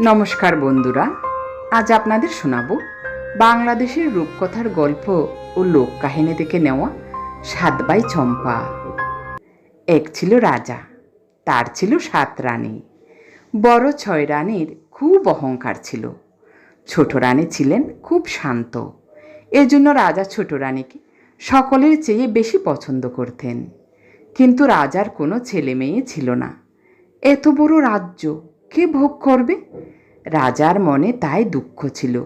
নমস্কার বন্ধুরা, আজ আপনাদের শোনাবো বাংলাদেশের রূপকথার গল্প ও লোক লোককাহিনী থেকে নেওয়া সাতবাই চম্পা। এক ছিল রাজা, তার ছিল সাত রানী। বড় ছয় রানীর খুব অহংকার ছিল। ছোট রানী ছিলেন খুব শান্ত। এজন্য রাজা ছোট রানীকে সকলের চেয়ে বেশি পছন্দ করতেন। কিন্তু রাজার কোনো ছেলে মেয়ে ছিল না। এত বড় রাজ্য কে ভোগ করবে? রাজার মনে তাই দুঃখ ছিল।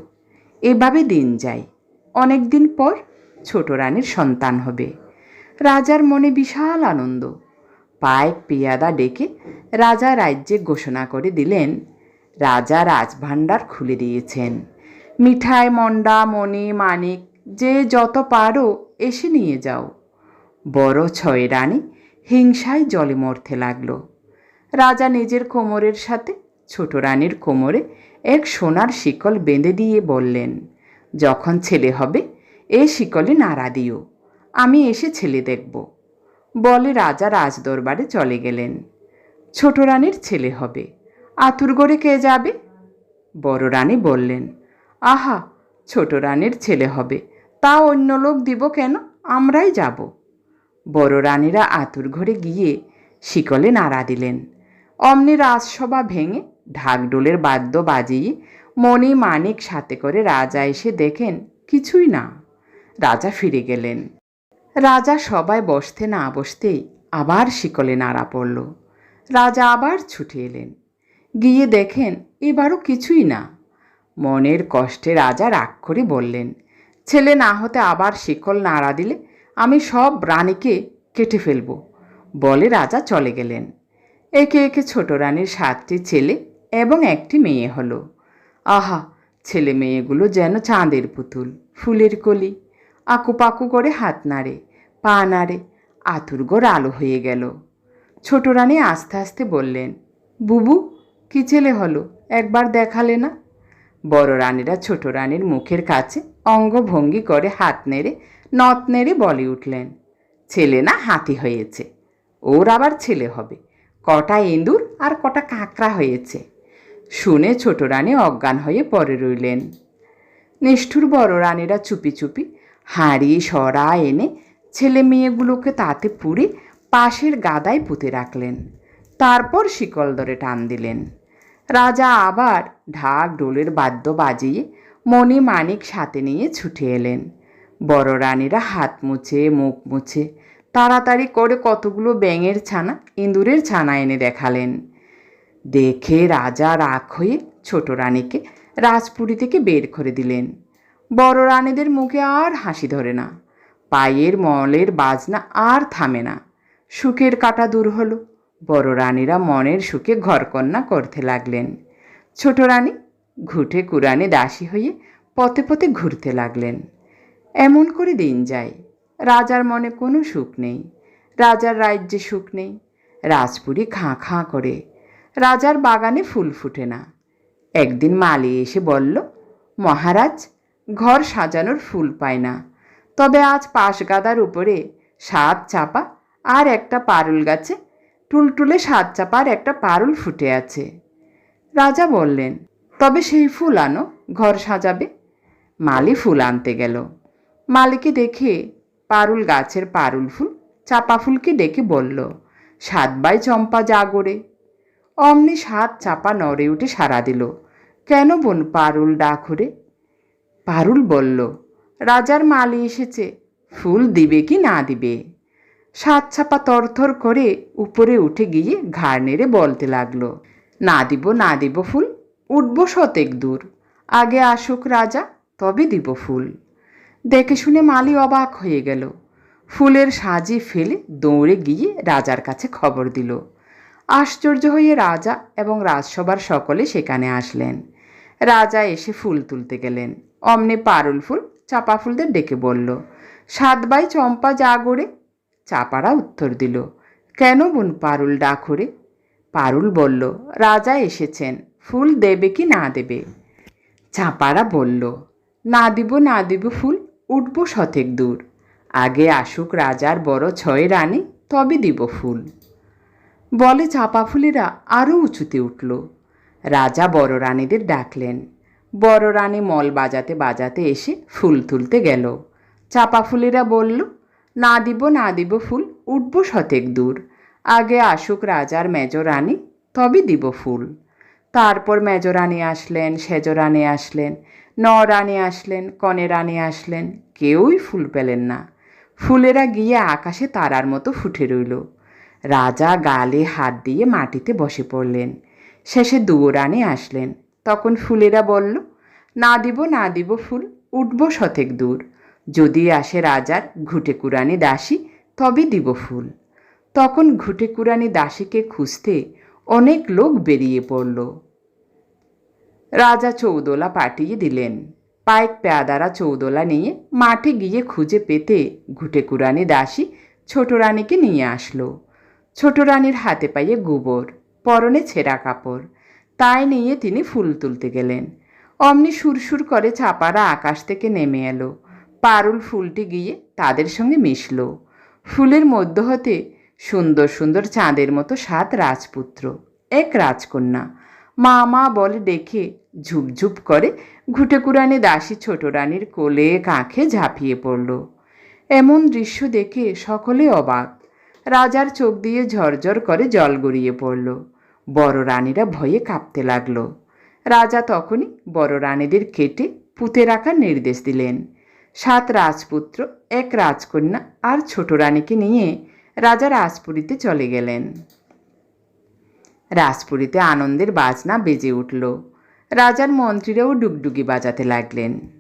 এভাবে দিন যায়। অনেক দিন পর ছোট রানীর সন্তান হবে। রাজার মনে বিশাল আনন্দ। পায়েক পেয়াদা ডেকে রাজা রাজ্যে ঘোষণা করে দিলেন, রাজা রাজভাণ্ডার খুলে দিয়েছেন। মিঠাই, মন্ডা, মণি, মানিক, যে যত পারো এসে নিয়ে যাও। বড় ছয় রানী হিংসায় জলে মরতে লাগল। রাজা নিজের কোমরের সাথে, ছোট রানীর কোমরে এক সোনার শিকল বেঁধে দিয়ে বললেন, যখন ছেলে হবে, এ শিকলে নাড়া দিও, আমি এসে ছেলে দেখব। বলে রাজা রাজদরবারে চলে গেলেন। ছোট রানীর ছেলে হবে আতুরগড়ে কে যাবে? বড় রানী বললেন, আহা, ছোট রানীর ছেলে হবে, তা অন্য লোক দিব কেন? আমরাই যাব। বড় রানীরা আতুর ঘরে গিয়ে শিকলে নাড়া দিলেন। অমনি রাজসভা ভেঙে ঢাকডোলের বাদ্য বাজিয়ে মণি মানিক সাথে করে রাজা এসে দেখেন কিছুই না। রাজা ফিরে গেলেন। রাজা সবাই বসতে না বসতেই আবার শিকলে নাড়া পড়ল। রাজা আবার ছুটে এলেন। গিয়ে দেখেন এবারও কিছুই না। মনের কষ্টে রাজা রাগ করে বললেন, ছেলে না হতে আবার শিকল নাড়া দিলে আমি সব রানীকে কেটে ফেলব। বলে রাজা চলে গেলেন। একে একে ছোট রানীর সাতটি ছেলে এবং একটি মেয়ে হলো। আহা, ছেলে মেয়েগুলো যেন চাঁদের পুতুল, ফুলের কলি। আকুপাকু করে হাত নাড়ে, পা নাড়ে আতুরগড় আলো হয়ে গেল। ছোট রানী আস্তে আস্তে বললেন, বুবু, কি ছেলে হলো? একবার দেখালে না? বড় রানীরা ছোট রানীর মুখের কাছে অঙ্গভঙ্গি করে হাত নেড়ে নথ নেড়ে বলে উঠলেন, ছেলে না হাতি হয়েছে, ওর আবার ছেলে হবে। কটা ইঁদুর আর কটা কাঁকড়া হয়েছে। শুনে ছোট রানী অজ্ঞান হয়ে পড়ে রইলেন। নিষ্ঠুর বড় রানীরা চুপি চুপি হাঁড়ি, সরা এনে ছেলে মেয়েগুলোকে তাতে পুড়ে পাশের গাদায় পুঁতে রাখলেন। তারপর শিকল ধরে টান দিলেন। রাজা আবার ঢাক ডোলের বাদ্য বাজিয়ে মণি মানিক সাথে নিয়ে ছুটে এলেন। বড় রানীরা হাত মুছে, মুখ মুছে তাড়াতাড়ি করে কতগুলো ব্যাঙের ছানা, ইঁদুরের ছানা এনে দেখালেন। দেখে রাজা রাগ হয়ে ছোট রানীকে রাজপুরী থেকে বের করে দিলেন। বড় রানীদের মুখে আর হাসি ধরে না। পায়ের মলের বাজনা আর থামে না। সুখের কাটা দূর হলো। বড় রানীরা মনের সুখে ঘরকন্যা করতে লাগলেন। ছোট রানী ঘুটে কুরানে দাসী হয়ে পথে পথে ঘুরতে লাগলেন। এমন করে দিন যায়। রাজার মনে কোনো সুখ নেই। রাজার রাজ্যে সুখ নেই। রাজপুরি খাঁ খাঁ করে। রাজার বাগানে ফুল ফুটে না। একদিন মালি এসে বলল, মহারাজ, ঘর সাজানোর ফুল পায় না। তবে আজ পাশ গাদার উপরে সাত চাপা আর একটা পারুল গাছে টুলটুলে সাত চাপার একটা পারুল ফুটে আছে। রাজা বললেন, তবে সেই ফুল আনো, ঘর সাজাবে। মালি ফুল আনতে গেল। মালিকে দেখে পারুল গাছের পারুল ফুল চাপা ফুলকে ডেকে বলল, সাত বাই চম্পা জাগরে অমনি সাত চাপা নড়ে উঠে সারা দিল, কেন বোন পারুল ডাকরে পারুল বলল, রাজার মালি এসেছে, ফুল দিবে কি না দিবে? সাত ছাপা তরথর করে উপরে উঠে গিয়ে ঘাড় নেড়ে বলতে লাগল, না দিব না দিব ফুল, উঠব শতেক দূর, আগে আসুক রাজা, তবে দিব ফুল। দেখে শুনে মালি অবাক হয়ে গেল। ফুলের সাজি ফেলে দৌড়ে গিয়ে রাজার কাছে খবর দিল। আশ্চর্য হয়ে রাজা এবং রাজসভার সকলে সেখানে আসলেন। রাজা এসে ফুল তুলতে গেলেন। অমনি পারুল ফুল চাপা ফুলদের ডেকে বলল সাতবাই চম্পা জাগরে চাপারা উত্তর দিল, কেন বোন পারুল ডাকরে? পারুল বলল, রাজা এসেছেন, ফুল দেবে কি না দেবে? চাপারা বলল, না দিব না দিব ফুল উঠব শতেক দূর। আগে আসুক রাজার বড় ছয় রানী, তবে দিব ফুল। বলে চাপা ফুলেরা আরও উঁচুতে উঠল। রাজা বড় রানীদের ডাকলেন। বড় রানী মল বাজাতে বাজাতে এসে ফুল তুলতে গেল। চাপা ফুলেরা বলল, না দিব না দিব ফুল, উঠব শতেক দূর। আগে আসুক রাজার মেজ রানী, তবে দিব ফুল। তারপর মেজ রানী আসলেন, সেজ রানী আসলেন। ন রানী আসলেন, কনে রানে আসলেন, কেউই ফুল পেলেন না। ফুলেরা গিয়ে আকাশে তারার মতো ফুটে রইল। রাজা গালে হাত দিয়ে মাটিতে বসে পড়লেন। শেষে দুয়োরানি আসলেন। তখন ফুলেরা বলল, না দিব না দিব ফুল, উঠব শতেক দূর। যদি আসে রাজার ঘুটে কুরানি দাসী, তবে দিব ফুল। তখন ঘুটে কুরানি দাসীকে খুঁজতে অনেক লোক বেরিয়ে পড়ল। রাজা চৌদোলা পাঠিয়ে দিলেন। পাইক পেয়াদারা চৌদোলা নিয়ে মাঠে গিয়ে খুঁজে পেতে ঘুটে কুরানি দাসী ছোট রানীকে নিয়ে আসলো। ছোট রানীর হাতে পায়ে গোবর, পরনে ছেঁড়া কাপড়, তাই নিয়ে তিনি ফুল তুলতে গেলেন। অমনি সুরসুর করে চাপারা আকাশ থেকে নেমে এলো। পারুল ফুলটি গিয়ে তাদের সঙ্গে মিশল। ফুলের মধ্য হতে সুন্দর সুন্দর চাঁদের মতো সাত রাজপুত্র, এক রাজকন্যা মা মা বলে ডেকে ঝুপঝুপ করে ঘুটে কুরানি দাসী ছোট রানীর কোলে কাঁখে ঝাঁপিয়ে পড়ল। এমন দৃশ্য দেখে সকলে অবাক। রাজার চোখ দিয়ে ঝরঝর করে জল গড়িয়ে পড়ল। বড় রানীরা ভয়ে কাঁপতে লাগল। রাজা তখনই বড় রানীদের কেটে পুঁতে রাখার নির্দেশ দিলেন। সাত রাজপুত্র, এক রাজকন্যা আর ছোট রানীকে নিয়ে রাজা রাজপুরীতে চলে গেলেন। রাজপুরীতে আনন্দের বাজনা বেজে উঠল। রাজার মন্ত্রীরাও ডুগডুগি বাজাতে লাগলেন।